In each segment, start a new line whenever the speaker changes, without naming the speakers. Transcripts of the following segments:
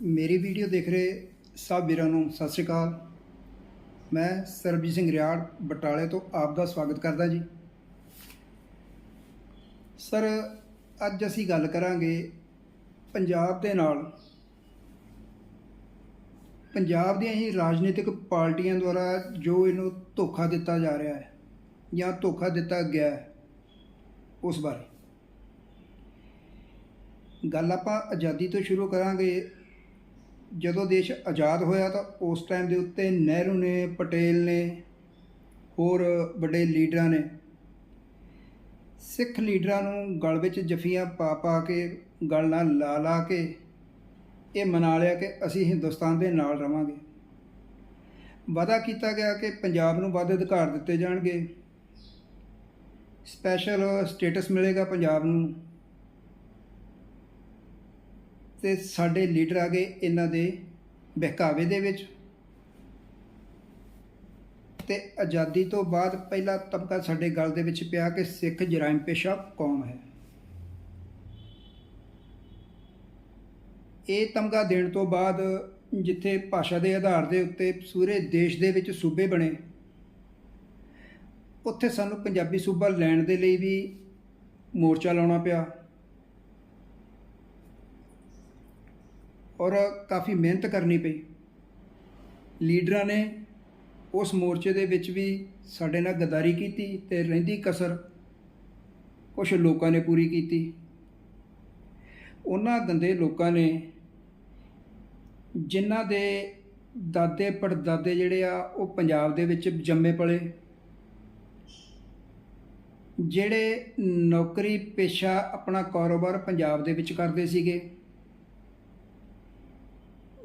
ਮੇਰੀ ਵੀਡੀਓ ਦੇਖ ਰਹੇ ਸਭ ਵੀਰਾਂ ਨੂੰ ਸਤਿ ਸ਼੍ਰੀ ਅਕਾਲ। ਮੈਂ ਸਰਬਜੀਤ ਸਿੰਘ ਰਿਆੜ, ਬਟਾਲੇ ਤੋਂ ਆਪ ਦਾ ਸਵਾਗਤ ਕਰਦਾ ਜੀ। ਸਰ, ਅੱਜ ਅਸੀਂ ਗੱਲ ਕਰਾਂਗੇ ਪੰਜਾਬ ਦੇ ਨਾਲ। ਪੰਜਾਬ ਦੀਆਂ ਹੀ ਰਾਜਨੀਤਿਕ ਪਾਰਟੀਆਂ ਦੁਆਰਾ ਜੋ ਇਹਨੂੰ ਧੋਖਾ ਦਿੱਤਾ ਜਾ ਰਿਹਾ ਹੈ ਜਾਂ ਧੋਖਾ ਦਿੱਤਾ ਗਿਆ ਹੈ, ਉਸ ਬਾਰੇ। ਗੱਲ ਆਪਾਂ ਆਜ਼ਾਦੀ ਤੋਂ ਸ਼ੁਰੂ ਕਰਾਂਗੇ ਜਦੋਂ ਦੇਸ਼ ਆਜ਼ਾਦ ਹੋਇਆ ਤਾਂ ਉਸ ਟਾਈਮ ਦੇ ਉੱਤੇ ਨਹਿਰੂ ਨੇ, ਪਟੇਲ ਨੇ, ਹੋਰ ਵੱਡੇ ਲੀਡਰਾਂ ਨੇ, ਸਿੱਖ ਲੀਡਰਾਂ ਨੂੰ ਗਲ ਵਿੱਚ ਜਫੀਆਂ ਪਾ ਪਾ ਕੇ, ਗਲ ਨਾਲ ਲਾ ਲਾ ਕੇ ਇਹ ਮਨਾ ਲਿਆ ਕਿ ਅਸੀਂ ਹਿੰਦੁਸਤਾਨ ਦੇ ਨਾਲ ਰਵਾਂਗੇ। ਵਾਅਦਾ ਕੀਤਾ ਗਿਆ ਕਿ ਪੰਜਾਬ ਨੂੰ ਵੱਧ ਅਧਿਕਾਰ ਦਿੱਤੇ ਜਾਣਗੇ। ਸਪੈਸ਼ਲ ਸਟੇਟਸ ਮਿਲੇਗਾ ਪੰਜਾਬ ਨੂੰ। ਤੇ ਸਾਡੇ ਲੀਡਰ ਆ ਗਏ ਇਹਨਾਂ ਦੇ ਬਹਿਕਾਵੇ ਦੇ ਵਿੱਚ। ਤੇ ਆਜ਼ਾਦੀ ਤੋਂ ਬਾਅਦ ਪਹਿਲਾ ਤਬਕਾ ਸਾਡੇ ਗੱਲ ਦੇ ਵਿੱਚ ਪਿਆ ਕਿ ਸਿੱਖ ਜਰਾਇਮ ਪੇਸ਼ਾ ਕੌਮ ਹੈ। ਇਹ ਤਮਗਾ ਦੇਣ ਤੋਂ ਬਾਅਦ ਜਿੱਥੇ ਭਾਸ਼ਾ ਦੇ ਆਧਾਰ ਦੇ ਉੱਤੇ ਪੂਰੇ ਦੇਸ਼ ਦੇ ਵਿੱਚ ਸੂਬੇ ਬਣੇ, ਉੱਥੇ ਸਾਨੂੰ ਪੰਜਾਬੀ ਸੂਬਾ ਲੈਣ ਦੇ ਲਈ ਵੀ ਮੋਰਚਾ ਲਾਉਣਾ ਪਿਆ। ਔਰ ਕਾਫੀ ਮਿਹਨਤ ਕਰਨੀ ਪਈ। ਲੀਡਰਾਂ ਨੇ ਉਸ ਮੋਰਚੇ ਦੇ ਵਿੱਚ ਵੀ ਸਾਡੇ ਨਾਲ ਗਦਾਰੀ ਕੀਤੀ ਤੇ ਰਹਿੰਦੀ ਕਸਰ ਕੁਝ ਲੋਕਾਂ ਨੇ ਪੂਰੀ ਕੀਤੀ। ਉਹਨਾਂ ਗੰਦੇ ਲੋਕਾਂ ਨੇ ਜਿਨ੍ਹਾਂ ਦੇ ਦਾਦੇ ਪੜਦਾਦੇ ਜਿਹੜੇ ਆ, ਉਹ ਪੰਜਾਬ ਦੇ ਵਿੱਚ ਜੰਮੇ ਪਲੇ। ਜਿਹੜੇ ਨੌਕਰੀ ਪੇਸ਼ਾ ਆਪਣਾ ਕਾਰੋਬਾਰ ਪੰਜਾਬ ਦੇ ਵਿੱਚ ਕਰਦੇ ਸੀਗੇ।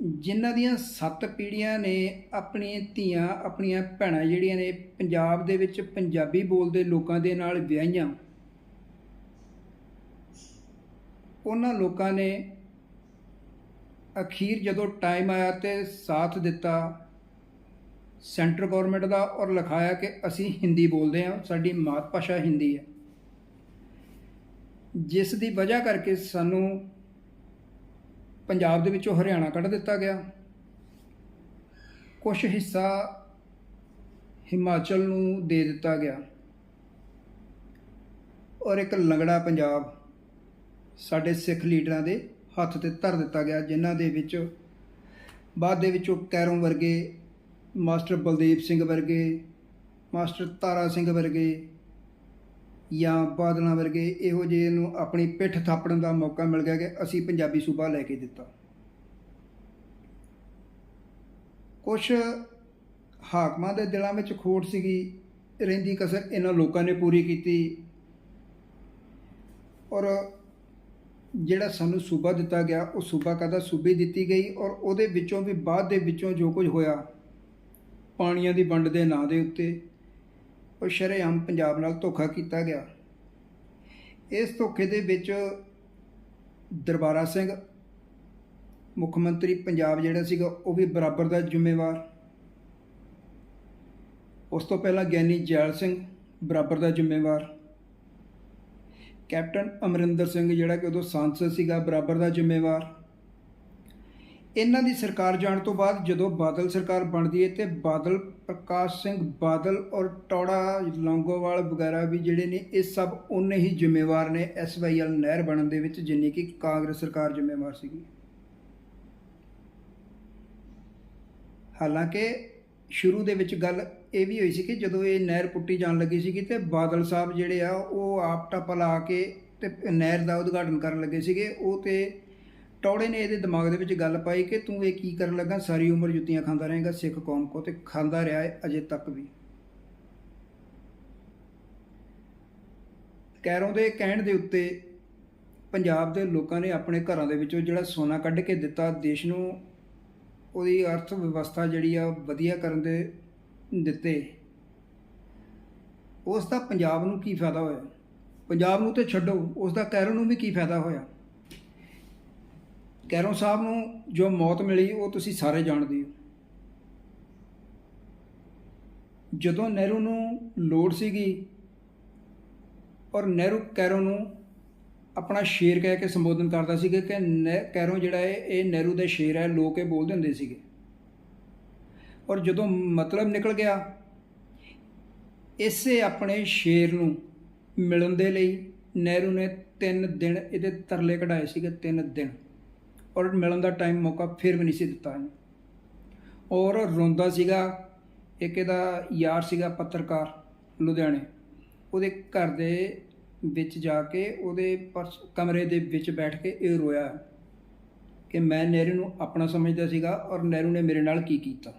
ਜਿਨ੍ਹਾਂ ਦੀਆਂ ਸੱਤ ਪੀੜ੍ਹੀਆਂ ਨੇ ਆਪਣੀਆਂ ਧੀਆਂ, ਆਪਣੀਆਂ ਭੈਣਾਂ ਜਿਹੜੀਆਂ ਨੇ ਪੰਜਾਬ ਦੇ ਵਿੱਚ ਪੰਜਾਬੀ ਬੋਲਦੇ ਲੋਕਾਂ ਦੇ ਨਾਲ ਵਿਆਹੀਆਂ। ਉਹਨਾਂ ਲੋਕਾਂ ਨੇ ਅਖੀਰ ਜਦੋਂ ਟਾਈਮ ਆਇਆ ਤੇ ਸਾਥ ਦਿੱਤਾ ਸੈਂਟਰ ਗਵਰਨਮੈਂਟ ਦਾ ਔਰ ਲਿਖਾਇਆ ਕਿ ਅਸੀਂ ਹਿੰਦੀ ਬੋਲਦੇ ਹਾਂ, ਸਾਡੀ ਮਾਤ ਭਾਸ਼ਾ ਹਿੰਦੀ ਹੈ। ਜਿਸ ਦੀ ਵਜ੍ਹਾ ਕਰਕੇ ਸਾਨੂੰ ਪੰਜਾਬ ਦੇ ਵਿੱਚੋਂ ਹਰਿਆਣਾ ਕੱਢ ਦਿੱਤਾ ਗਿਆ। ਕੁਝ ਹਿੱਸਾ ਹਿਮਾਚਲ ਨੂੰ ਦੇ ਦਿੱਤਾ ਗਿਆ ਔਰ ਇੱਕ ਲੰਗੜਾ ਪੰਜਾਬ ਸਾਡੇ ਸਿੱਖ ਲੀਡਰਾਂ ਦੇ ਹੱਥ ਤੇ ਧਰ ਦਿੱਤਾ ਗਿਆ, ਜਿਨ੍ਹਾਂ ਦੇ ਵਿੱਚ ਬਾਅਦ ਦੇ ਵਿੱਚੋਂ ਕੈਰੋਂ ਵਰਗੇ ਮਾਸਟਰ ਬਲਦੇਵ ਸਿੰਘ ਵਰਗੇ, ਮਾਸਟਰ ਤਾਰਾ ਸਿੰਘ ਵਰਗੇ ਜਾਂ ਬਾਦਲਾਂ ਵਰਗੇ ਇਹੋ ਜਿਹੇ ਨੂੰ ਆਪਣੀ ਪਿੱਠ ਥਾਪੜਨ ਦਾ ਮੌਕਾ ਮਿਲ ਗਿਆ ਕਿ ਅਸੀਂ ਪੰਜਾਬੀ ਸੂਬਾ ਲੈ ਕੇ ਦਿੱਤਾ। ਕੁਝ ਹਾਕਮਾਂ ਦੇ ਦਿਲਾਂ ਵਿੱਚ ਖੋਟ ਸੀਗੀ, ਰਹਿੰਦੀ ਕਸਰ ਇਹਨਾਂ ਲੋਕਾਂ ਨੇ ਪੂਰੀ ਕੀਤੀ। ਔਰ ਜਿਹੜਾ ਸਾਨੂੰ ਸੂਬਾ ਦਿੱਤਾ ਗਿਆ, ਉਹ ਸੂਬਾ ਕਦਾ ਸੂਬੇ ਦਿੱਤੀ ਗਈ ਔਰ ਉਹਦੇ ਵਿੱਚੋਂ ਵੀ ਬਾਅਦ ਦੇ ਵਿੱਚੋਂ ਜੋ ਕੁਝ ਹੋਇਆ, ਪਾਣੀਆਂ ਦੀ ਵੰਡ ਦੇ ਨਾਂ ਦੇ ਉੱਤੇ ਉਹ ਸ਼ਰੇਆਮ ਪੰਜਾਬ ਨਾਲ ਧੋਖਾ ਕੀਤਾ ਗਿਆ। ਇਸ ਧੋਖੇ ਦੇ ਵਿੱਚ ਦਰਬਾਰਾ ਸਿੰਘ, ਮੁੱਖ ਮੰਤਰੀ ਪੰਜਾਬ ਜਿਹੜਾ ਸੀਗਾ, ਉਹ ਵੀ ਬਰਾਬਰ ਦਾ ਜ਼ਿੰਮੇਵਾਰ। ਉਸ ਤੋਂ ਪਹਿਲਾਂ ਗਿਆਨੀ ਜੈਲ ਸਿੰਘ ਬਰਾਬਰ ਦਾ ਜ਼ਿੰਮੇਵਾਰ। ਕੈਪਟਨ ਅਮਰਿੰਦਰ ਸਿੰਘ ਜਿਹੜਾ ਕਿ ਉਦੋਂ ਸਾਂਸਦ ਸੀਗਾ, ਬਰਾਬਰ ਦਾ ਜ਼ਿੰਮੇਵਾਰ। ਇਹਨਾਂ ਦੀ ਸਰਕਾਰ ਜਾਣ ਤੋਂ ਬਾਅਦ ਜਦੋਂ ਬਾਦਲ ਸਰਕਾਰ ਬਣਦੀ ਹੈ ਤੇ ਬਾਦਲ ਪ੍ਰਕਾਸ਼ ਸਿੰਘ ਬਾਦਲ ਔਰ ਟੌੜਾ ਲੌਂਗੋਵਾਲ ਵਗੈਰਾ ਵੀ ਜਿਹੜੇ ਨੇ, ਇਹ ਸਭ ਉਨੇ ਹੀ ਜ਼ਿੰਮੇਵਾਰ ਨੇ ਐਸਵਾਈਐਲ ਨਹਿਰ ਬਣਨ ਦੇ ਵਿੱਚ, ਜਿੰਨੀ ਕਿ ਕਾਂਗਰਸ ਸਰਕਾਰ ਜ਼ਿੰਮੇਵਾਰ ਸੀਗੀ। ਹਾਲਾਂਕਿ ਸ਼ੁਰੂ ਦੇ ਵਿੱਚ ਗੱਲ ਇਹ ਵੀ ਹੋਈ ਸੀ ਕਿ ਜਦੋਂ ਇਹ ਨਹਿਰ ਪੁੱਟੀ ਜਾਣ ਲੱਗੀ ਸੀਗੀ ਤੇ ਬਾਦਲ ਸਾਹਿਬ ਜਿਹੜੇ ਆ, ਉਹ ਆਪ ਟੱਪ ਲਾ ਕੇ ਤੇ ਨਹਿਰ ਦਾ ਉਦਘਾਟਨ ਕਰਨ ਲੱਗੇ ਸੀਗੇ। ਉਹ ਤੇ ਟੌੜੇ ਨੇ ਇਹਦੇ ਦਿਮਾਗ ਦੇ ਵਿੱਚ ਗੱਲ ਪਾਈ ਕਿ ਤੂੰ ਇਹ ਕੀ ਕਰਨ ਲੱਗਾ? ਸਾਰੀ ਉਮਰ ਜੁੱਤੀਆਂ ਖਾਂਦਾ ਰਹੇਗਾ, ਸਿੱਖ ਕੌਮ ਕੋ ਤੇ ਖਾਂਦਾ ਰਿਹਾ ਹੈ ਅਜੇ ਤੱਕ ਵੀ। ਕੈਰੋਂ ਦੇ ਕਹਿਣ ਦੇ ਉੱਤੇ ਪੰਜਾਬ ਦੇ ਲੋਕਾਂ ਨੇ ਆਪਣੇ ਘਰਾਂ ਦੇ ਵਿੱਚੋਂ ਜਿਹੜਾ ਸੋਨਾ ਕੱਢ ਕੇ ਦਿੱਤਾ, ਦੇਸ਼ ਨੂੰ ਉਹਦੀ ਅਰਥ ਵਿਵਸਥਾ ਜਿਹੜੀ ਆ ਵਧੀਆ ਕਰਨ ਦੇ ਦਿੱਤੇ। ਉਸ ਦਾ ਪੰਜਾਬ ਨੂੰ ਕੀ ਫਾਇਦਾ ਹੋਇਆ? ਪੰਜਾਬ ਨੂੰ ਤੇ ਛੱਡੋ, ਉਸ ਦਾ ਕੈਰੋਂ ਨੂੰ ਵੀ ਕੀ ਫਾਇਦਾ ਹੋਇਆ? ਕੈਰੋਂ ਸਾਹਿਬ ਨੂੰ ਜੋ ਮੌਤ ਮਿਲੀ, ਉਹ ਤੁਸੀਂ ਸਾਰੇ ਜਾਣਦੇ ਹੋ। ਜਦੋਂ ਨਹਿਰੂ ਨੂੰ ਲੋੜ ਸੀਗੀ ਔਰ ਨਹਿਰੂ ਕੈਰੋਂ ਨੂੰ ਆਪਣਾ ਸ਼ੇਰ ਕਹਿ ਕੇ ਸੰਬੋਧਨ ਕਰਦਾ ਸੀਗਾ ਕਿ ਨਹਿ- ਕੈਰੋਂ ਜਿਹੜਾ ਹੈ ਇਹ ਨਹਿਰੂ ਦਾ ਸ਼ੇਰ ਹੈ, ਲੋਕ ਇਹ ਬੋਲਦੇ ਹੁੰਦੇ ਸੀਗੇ। ਔਰ ਜਦੋਂ ਮਤਲਬ ਨਿਕਲ ਗਿਆ, ਇਸੇ ਆਪਣੇ ਸ਼ੇਰ ਨੂੰ ਮਿਲਣ ਦੇ ਲਈ ਨਹਿਰੂ ਨੇ 3 ਦਿਨ ਇਹਦੇ ਤਰਲੇ ਕਢਾਏ ਸੀਗੇ 3 ਦਿਨ। ਔਰ ਮਿਲਣ ਦਾ ਟਾਈਮ ਮੌਕਾ ਫਿਰ ਵੀ ਨਹੀਂ ਸੀ ਦਿੱਤਾ ਔਰ ਰੋਂਦਾ ਸੀਗਾ, ਇੱਕ ਇਹਦਾ ਯਾਰ ਸੀਗਾ ਪੱਤਰਕਾਰ ਲੁਧਿਆਣੇ। ਉਹਦੇ ਘਰ ਦੇ ਵਿੱਚ ਜਾ ਕੇ ਉਹਦੇ ਪਰਸ ਕਮਰੇ ਦੇ ਵਿੱਚ ਬੈਠ ਕੇ ਇਹ ਰੋਇਆ ਕਿ ਮੈਂ ਨਹਿਰੂ ਨੂੰ ਆਪਣਾ ਸਮਝਦਾ ਸੀਗਾ ਔਰ ਨਹਿਰੂ ਨੇ ਮੇਰੇ ਨਾਲ ਕੀ ਕੀਤਾ।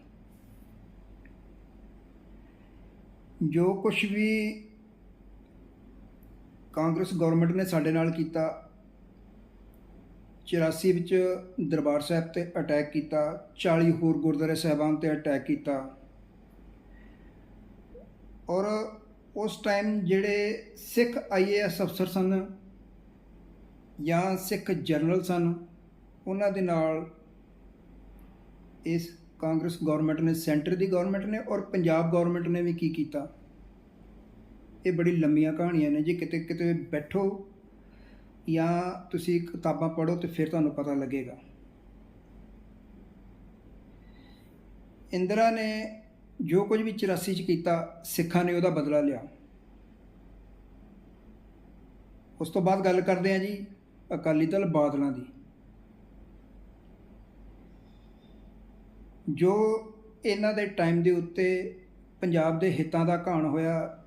ਜੋ ਕੁਝ ਵੀ ਕਾਂਗਰਸ ਗਵਰਨਮੈਂਟ ਨੇ ਸਾਡੇ ਨਾਲ ਕੀਤਾ 84 ਵਿੱਚ ਦਰਬਾਰ ਸਾਹਿਬ ਤੇ ਅਟੈਕ ਕੀਤਾ 40 ਹੋਰ ਗੁਰਦੁਆਰੇ ਸਾਹਿਬਾਨ ਤੇ ਅਟੈਕ ਕੀਤਾ। ਔਰ ਉਸ ਟਾਈਮ ਜਿਹੜੇ ਸਿੱਖ ਆਈਏਐਸ ਅਫਸਰ ਸਨ ਜਾਂ ਸਿੱਖ ਜਨਰਲ ਸਨ, ਉਹਨਾਂ ਦੇ ਨਾਲ ਇਸ ਕਾਂਗਰਸ ਗਵਰਨਮੈਂਟ ਨੇ ਸੈਂਟਰ ਦੀ ਗਵਰਨਮੈਂਟ ਨੇ ਔਰ ਪੰਜਾਬ ਗਵਰਨਮੈਂਟ ਨੇ ਵੀ ਕੀ ਕੀਤਾ। ਇਹ ਬੜੀ ਲੰਮੀਆਂ ਕਹਾਣੀਆਂ ਨੇ ਜੇ ਕਿਤੇ ਕਿਤੇ ਬੈਠੋ ਜਾਂ ਤੁਸੀਂ ਕਿਤਾਬਾਂ ਪੜ੍ਹੋ ਤੇ ਫਿਰ ਤੁਹਾਨੂੰ ਪਤਾ ਲੱਗੇਗਾ। ਇੰਦਰਾ ਨੇ ਜੋ ਕੁਝ ਵੀ 84 ਚ ਕੀਤਾ, ਸਿੱਖਾਂ ਨੇ ਉਹਦਾ ਬਦਲਾ ਲਿਆ। ਉਸ ਤੋਂ ਬਾਅਦ ਗੱਲ ਕਰਦੇ ਹਾਂ ਜੀ ਅਕਾਲੀ ਦਲ ਬਾਦਲਾਂ ਦੀ। ਜੋ ਇਹਨਾਂ ਦੇ ਟਾਈਮ ਦੇ ਉੱਤੇ ਪੰਜਾਬ ਦੇ ਹਿੱਤਾਂ ਦਾ ਘਾਣ ਹੋਇਆ,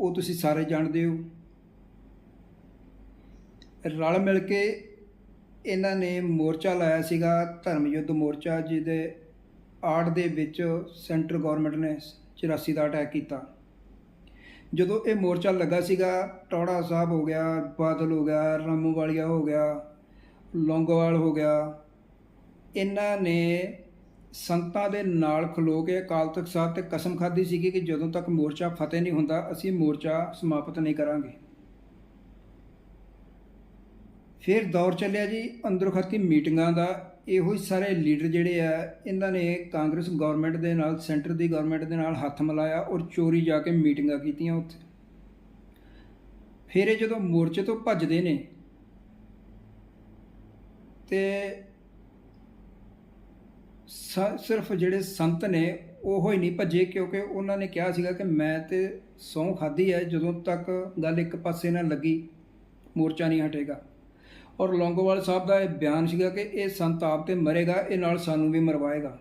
ਉਹ ਤੁਸੀਂ ਸਾਰੇ ਜਾਣਦੇ ਹੋ। ਰਲ ਮਿਲ ਕੇ ਇਹਨਾਂ ਨੇ ਮੋਰਚਾ ਲਾਇਆ ਸੀਗਾ ਧਰਮ ਯੁੱਧ ਮੋਰਚਾ, ਜਿਹਦੇ ਆੜ ਦੇ ਵਿੱਚ ਸੈਂਟਰ ਗਵਰਨਮੈਂਟ ਨੇ 84 ਦਾ ਅਟੈਕ ਕੀਤਾ। ਜਦੋਂ ਇਹ ਮੋਰਚਾ ਲੱਗਾ ਸੀਗਾ, ਟੌੜਾ ਸਾਹਿਬ ਹੋ ਗਿਆ, ਬਾਦਲ ਹੋ ਗਿਆ, ਰਾਮੂ ਵਾਲੀਆ ਹੋ ਗਿਆ, ਲੌਂਗੋਵਾਲ ਹੋ ਗਿਆ, ਇਹਨਾਂ ਨੇ ਸੰਤਾਂ ਦੇ ਨਾਲ ਖਲੋ ਕੇ ਅਕਾਲ ਤਖਤ ਸਾਹਿਬ ਤੇ ਕਸਮ ਖਾਧੀ ਸੀਗੀ ਕਿ ਜਦੋਂ ਤੱਕ ਮੋਰਚਾ ਫਤਿਹ ਨਹੀਂ ਹੁੰਦਾ, ਅਸੀਂ ਮੋਰਚਾ ਸਮਾਪਤ ਨਹੀਂ ਕਰਾਂਗੇ। ਫਿਰ ਦੌਰ ਚੱਲਿਆ ਜੀ, ਅੰਦਰੋਂ ਖਾਤੀ ਮੀਟਿੰਗਾਂ ਦਾ। ਇਹੋ ਹੀ ਸਾਰੇ ਲੀਡਰ ਜਿਹੜੇ ਆ, ਇਹਨਾਂ ਨੇ ਕਾਂਗਰਸ ਗਵਰਨਮੈਂਟ ਦੇ ਨਾਲ, ਸੈਂਟਰ ਦੀ ਗਵਰਨਮੈਂਟ ਦੇ ਨਾਲ ਹੱਥ ਮਿਲਾਇਆ ਔਰ ਚੋਰੀ ਜਾ ਕੇ ਮੀਟਿੰਗਾਂ ਕੀਤੀਆਂ ਉੱਥੇ। ਫਿਰ ਇਹ ਜਦੋਂ ਮੋਰਚੇ ਤੋਂ ਭੱਜਦੇ ਨੇ, ਤੇ ਸਿਰਫ ਜਿਹੜੇ ਸੰਤ ਨੇ, ਉਹ ਹੀ ਨਹੀਂ ਭੱਜੇ ਕਿਉਂਕਿ ਉਹਨਾਂ ਨੇ ਕਿਹਾ ਸੀਗਾ ਕਿ ਮੈਂ ਤੇ ਸਹੁੰ ਖਾਧੀ ਹੈ, ਜਦੋਂ ਤੱਕ ਗੱਲ ਇੱਕ ਪਾਸੇ ਨਾ ਲੱਗੀ, ਮੋਰਚਾ ਨਹੀਂ ਹਟੇਗਾ। ਔਰ ਲੌਂਗੋਵਾਲ ਸਾਹਿਬ ਦਾ ਇਹ ਬਿਆਨ ਸੀਗਾ ਕਿ ਇਹ ਸੰਤ ਆਪ ਤੇ ਮਰੇਗਾ, ਇਹ ਨਾਲ ਸਾਨੂੰ ਵੀ ਮਰਵਾਏਗਾ।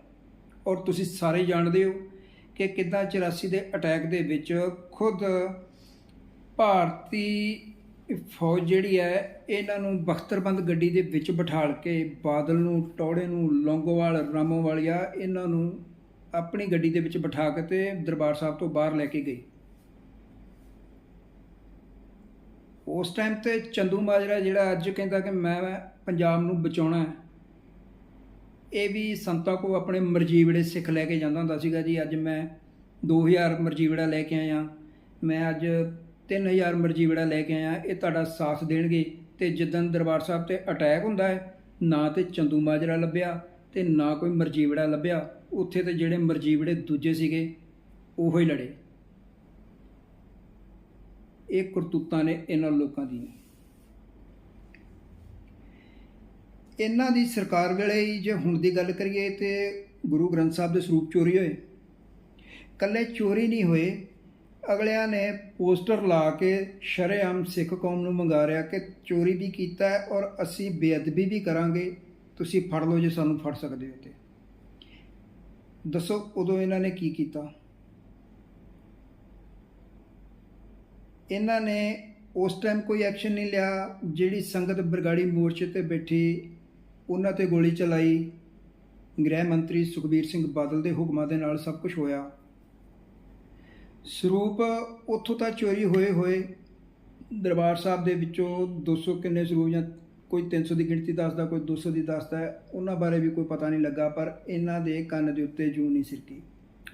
ਔਰ ਤੁਸੀਂ ਸਾਰੇ ਜਾਣਦੇ ਹੋ ਕਿ ਕਿੱਦਾਂ 84 ਦੇ ਅਟੈਕ ਦੇ ਵਿੱਚ ਖੁਦ ਭਾਰਤੀ ਫੌਜ ਜਿਹੜੀ ਹੈ, ਇਹਨਾਂ ਨੂੰ ਬਖਤਰਬੰਦ ਗੱਡੀ ਦੇ ਵਿੱਚ ਬਿਠਾਲ ਕੇ ਬਾਦਲ ਨੂੰ ਟੌੜੇ ਨੂੰ, ਲੌਂਗੋਵਾਲ, ਰਾਮੋਵਾਲੀਆ, ਇਹਨਾਂ ਨੂੰ ਆਪਣੀ ਗੱਡੀ ਦੇ ਵਿੱਚ ਬਿਠਾ ਕੇ ਤੇ ਦਰਬਾਰ ਸਾਹਿਬ ਤੋਂ ਬਾਹਰ ਲੈ ਕੇ ਗਈ ਉਸ ਟਾਈਮ ਤੇ ਚੰਦੂ ਮਾਜਰਾ ਜਿਹੜਾ ਅੱਜ ਕਹਿੰਦਾ ਕਿ ਮੈਂ ਪੰਜਾਬ ਨੂੰ ਬਚਾਉਣਾ ਹੈ, ਇਹ ਵੀ ਸੰਤਾਂ ਕੋ ਆਪਣੇ ਮਰਜੀਵੜੇ ਸਿੱਖ ਲੈ ਕੇ ਜਾਂਦਾ ਹੁੰਦਾ ਸੀਗਾ ਜੀ। ਅੱਜ ਮੈਂ 2000 ਮਰਜੀਵੜਾ ਲੈ ਕੇ ਆਇਆ। ਮੈਂ ਅੱਜ 3000 ਮਰਜੀਵੜਾ ਲੈ ਕੇ ਆਇਆ। ਇਹ ਤੁਹਾਡਾ ਸਾਥ ਦੇਣਗੇ ਤੇ ਜਿੱਦਣ ਦਰਬਾਰ ਸਾਹਿਬ ਤੇ ਅਟੈਕ ਹੁੰਦਾ ਹੈ, ਨਾ ਤੇ ਚੰਦੂ ਮਾਜਰਾ ਲੱਭਿਆ ਤੇ ਨਾ ਕੋਈ ਮਰਜੀਵੜਾ ਲੱਭਿਆ। ਉੱਥੇ ਤੇ ਜਿਹੜੇ ਮਰਜੀਵੜੇ ਦੂਜੇ ਸੀਗੇ, ਉਹੋ ਹੀ ਲੜੇ। ਇਹ ਕਰਤੂਤਾਂ ਨੇ ਇਹਨਾਂ ਲੋਕਾਂ ਦੀਆਂ ਇਹਨਾਂ ਦੀ ਸਰਕਾਰ ਵੇਲੇ ਹੀ ਜੇ ਹੁਣ ਦੀ ਗੱਲ ਕਰੀਏ ਤੇ ਗੁਰੂ ਗ੍ਰੰਥ ਸਾਹਿਬ ਦੇ ਸਰੂਪ ਚੋਰੀ ਹੋਏ। ਕੱਲੇ ਚੋਰੀ ਨਹੀਂ ਹੋਏ, ਅਗਲਿਆਂ ਨੇ ਪੋਸਟਰ ਲਾ ਕੇ ਸ਼ਰੇਆਮ ਸਿੱਖ ਕੌਮ ਨੂੰ ਮੰਗਾ ਰਿਆ ਕਿ ਚੋਰੀ ਵੀ ਕੀਤਾ ਹੈ ਔਰ ਅਸੀਂ ਬੇਅਦਬੀ ਵੀ ਕਰਾਂਗੇ, ਤੁਸੀਂ ਫੜ ਲਓ ਜੇ ਸਾਨੂੰ ਫੜ ਸਕਦੇ ਹੋ ਤੇ। ਦੱਸੋ ਉਦੋਂ ਇਹਨਾਂ ਨੇ ਕੀ ਕੀਤਾ? ਇਹਨਾਂ ਨੇ ਉਸ ਟਾਈਮ ਕੋਈ ਐਕਸ਼ਨ ਨਹੀਂ ਲਿਆ, ਜਿਹੜੀ ਸੰਗਤ ਬਰਗਾੜੀ ਮੋਰਚੇ ਤੇ ਬੈਠੀ, ਉਹਨਾਂ ਤੇ ਗੋਲੀ ਚਲਾਈ। ਗ੍ਰਹਿ ਮੰਤਰੀ ਸੁਖਬੀਰ ਸਿੰਘ ਬਾਦਲ ਦੇ ਹੁਕਮਾਂ ਦੇ ਨਾਲ ਸਭ ਕੁਝ ਹੋਇਆ। ਸਰੂਪ ਉੱਥੋਂ ਤਾਂ ਚੋਰੀ ਹੋਏ ਹੋਏ। ਦਰਬਾਰ ਸਾਹਿਬ ਦੇ ਵਿੱਚੋਂ 200 ਕਿੰਨੇ ਸਰੂਪ ਜਾਂ ਕੋਈ 300 ਦੀ ਗਿਣਤੀ ਦੱਸਦਾ, ਕੋਈ 200 ਦੀ ਦੱਸਦਾ, ਉਹਨਾਂ ਬਾਰੇ ਵੀ ਕੋਈ ਪਤਾ ਨਹੀਂ ਲੱਗਾ, ਪਰ ਇਹਨਾਂ ਦੇ ਕੰਨ ਦੇ ਉੱਤੇ ਜੂ ਨਹੀਂ ਸਿਰਕੀ।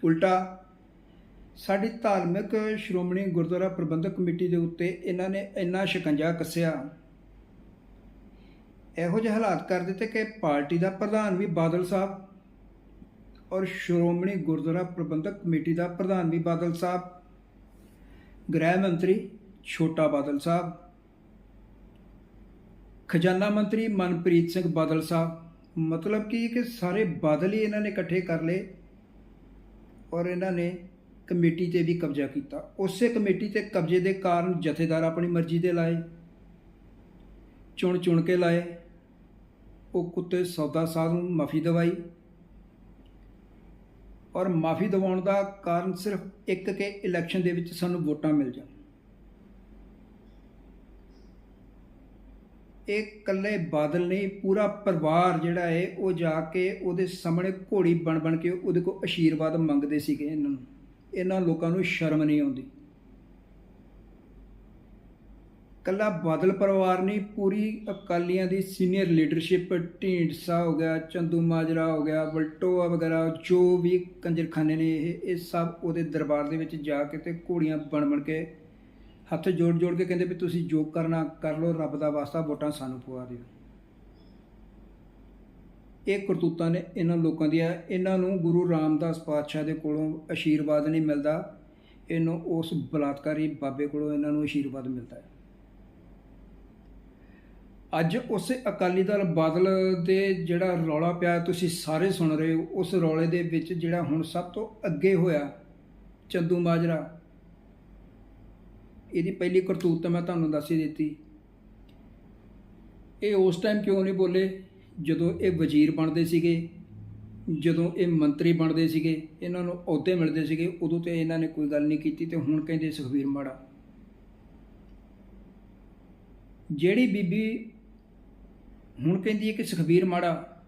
ਉਲਟਾ ਸਾਡੀ ਧਾਰਮਿਕ ਸ਼੍ਰੋਮਣੀ ਗੁਰਦੁਆਰਾ ਪ੍ਰਬੰਧਕ ਕਮੇਟੀ ਦੇ ਉੱਤੇ ਇਹਨਾਂ ਨੇ ਇੰਨਾ ਸ਼ਿਕੰਜਾ ਕੱਸਿਆ। ਇਹੋ ਜਿਹੇ ਹਾਲਾਤ ਕਰ ਦਿੱਤੇ ਕਿ ਪਾਰਟੀ ਦਾ ਪ੍ਰਧਾਨ ਵੀ ਬਾਦਲ ਸਾਹਿਬ ਔਰ ਸ਼੍ਰੋਮਣੀ ਗੁਰਦੁਆਰਾ ਪ੍ਰਬੰਧਕ ਕਮੇਟੀ ਦਾ ਪ੍ਰਧਾਨ ਵੀ ਬਾਦਲ ਸਾਹਿਬ। ਗ੍ਰਹਿ ਮੰਤਰੀ ਛੋਟਾ ਬਾਦਲ ਸਾਹਿਬ। ਖਜ਼ਾਨਾ ਮੰਤਰੀ ਮਨਪ੍ਰੀਤ ਸਿੰਘ ਬਾਦਲ ਸਾਹਿਬ। ਮਤਲਬ ਕਿ ਕਿ ਸਾਰੇ ਬਾਦਲ ਹੀ ਇਹਨਾਂ ਨੇ ਇਕੱਠੇ ਕਰ ਲਏ ਔਰ ਇਹਨਾਂ ਨੇ ਕਮੇਟੀ ਤੇ ਵੀ ਕਬਜ਼ਾ ਕੀਤਾ। ਉਸੇ ਕਮੇਟੀ ਤੇ ਕਬਜ਼ੇ ਦੇ ਕਾਰਨ ਜਥੇਦਾਰ ਆਪਣੀ ਮਰਜ਼ੀ ਦੇ ਲਾਏ ਚੁਣ ਚੁਣ ਕੇ ਲਾਏ। ਉਹ ਕੁੱਤੇ ਸੌਦਾ ਸਾਧ ਨੂੰ ਮਾਫੀ ਦਵਾਈ। ਔਰ ਮਾਫੀ ਦਿਵਾਉਣ ਦਾ ਕਾਰਨ ਸਿਰਫ ਇੱਕ ਕਿ ਇਲੈਕਸ਼ਨ ਦੇ ਵਿੱਚ ਸਾਨੂੰ ਵੋਟਾਂ ਮਿਲ ਜਾਣ। ਇਹ ਇਕੱਲੇ ਬਾਦਲ ਨਹੀਂ, ਪੂਰਾ ਪਰਿਵਾਰ ਜਿਹੜਾ ਹੈ ਉਹ ਜਾ ਕੇ ਉਹਦੇ ਸਾਹਮਣੇ ਘੋੜੀ ਬਣ ਬਣ ਕੇ ਉਹਦੇ ਕੋਲ ਆਸ਼ੀਰਵਾਦ ਮੰਗਦੇ ਸੀਗੇ ਇਹਨਾਂ ਨੂੰ। ਇਹਨਾਂ ਲੋਕਾਂ ਨੂੰ ਸ਼ਰਮ ਨਹੀਂ ਆਉਂਦੀ। ਕੱਲਾ ਬਾਦਲ ਪਰਿਵਾਰ ਨਹੀਂ, ਪੂਰੀ ਅਕਾਲੀਆਂ ਦੀ ਸੀਨੀਅਰ ਲੀਡਰਸ਼ਿਪ ਢੀਂਡਸਾ ਹੋ ਗਿਆ, ਚੰਦੂ ਮਾਜਰਾ ਹੋ ਗਿਆ ਬਲਟੋਆ ਵਗੈਰਾ, ਜੋ ਵੀ ਕੰਜਰਖਾਨੇ ਨੇ, ਇਹ ਇਹ ਸਭ ਉਹਦੇ ਦਰਬਾਰ ਦੇ ਵਿੱਚ ਜਾ ਕੇ ਤੇ ਘੋੜੀਆਂ ਬਣ ਬਣ ਕੇ ਹੱਥ ਜੋੜ ਜੋੜ ਕੇ ਕਹਿੰਦੇ ਵੀ ਤੁਸੀਂ ਜੋ ਕਰਨਾ ਕਰ ਲਓ, ਰੱਬ ਦਾ ਵਾਸਤਾ ਵੋਟਾਂ ਸਾਨੂੰ ਪਵਾ ਦਿਓ। ਇਹ ਕਰਤੂਤਾਂ ਨੇ ਇਹਨਾਂ ਲੋਕਾਂ ਦੀਆਂ, ਇਹਨਾਂ ਨੂੰ ਗੁਰੂ ਰਾਮਦਾਸ ਪਾਤਸ਼ਾਹ ਦੇ ਕੋਲੋਂ ਅਸ਼ੀਰਵਾਦ ਨਹੀਂ ਮਿਲਦਾ। ਇਹਨੂੰ ਉਸ ਬਲਾਤਕਾਰੀ ਬਾਬੇ ਕੋਲੋਂ ਇਹਨਾਂ ਨੂੰ ਅਸ਼ੀਰਵਾਦ ਮਿਲਦਾ ਹੈ। ਅੱਜ ਉਸੇ ਅਕਾਲੀ ਦਲ ਬਾਦਲ ਦੇ ਜਿਹੜਾ ਰੌਲਾ ਪਿਆ ਤੁਸੀਂ ਸਾਰੇ ਸੁਣ ਰਹੇ ਹੋ, ਉਸ ਰੌਲੇ ਦੇ ਵਿੱਚ ਜਿਹੜਾ ਹੁਣ ਸਭ ਤੋਂ ਅੱਗੇ ਹੋਇਆ ਚੰਦੂ ਮਾਜਰਾ, ਇਹਦੀ ਪਹਿਲੀ ਕਰਤੂਤ ਤਾਂ ਮੈਂ ਤੁਹਾਨੂੰ ਦੱਸ ਹੀ ਦਿੱਤੀ। ਇਹ ਉਸ ਟਾਈਮ ਕਿਉਂ ਨਹੀਂ ਬੋਲੇ? ਜਦੋਂ ਇਹ ਵਜ਼ੀਰ ਬਣਦੇ ਸੀਗੇ, ਜਦੋਂ ਇਹ ਮੰਤਰੀ ਬਣਦੇ ਸੀਗੇ, ਇਹਨਾਂ ਨੂੰ ਅਹੁਦੇ ਮਿਲਦੇ ਸੀਗੇ, ਉਦੋਂ ਤੇ ਇਹਨਾਂ ਨੇ ਕੋਈ ਗੱਲ ਨਹੀਂ ਕੀਤੀ ਤੇ ਹੁਣ ਕਹਿੰਦੇ ਸੁਖਵੀਰ ਮਾੜਾ। ਜਿਹੜੀ ਬੀਬੀ ਹੁਣ ਕਹਿੰਦੀ ਹੈ ਕਿ ਸੁਖਬੀਰ ਮਾੜਾ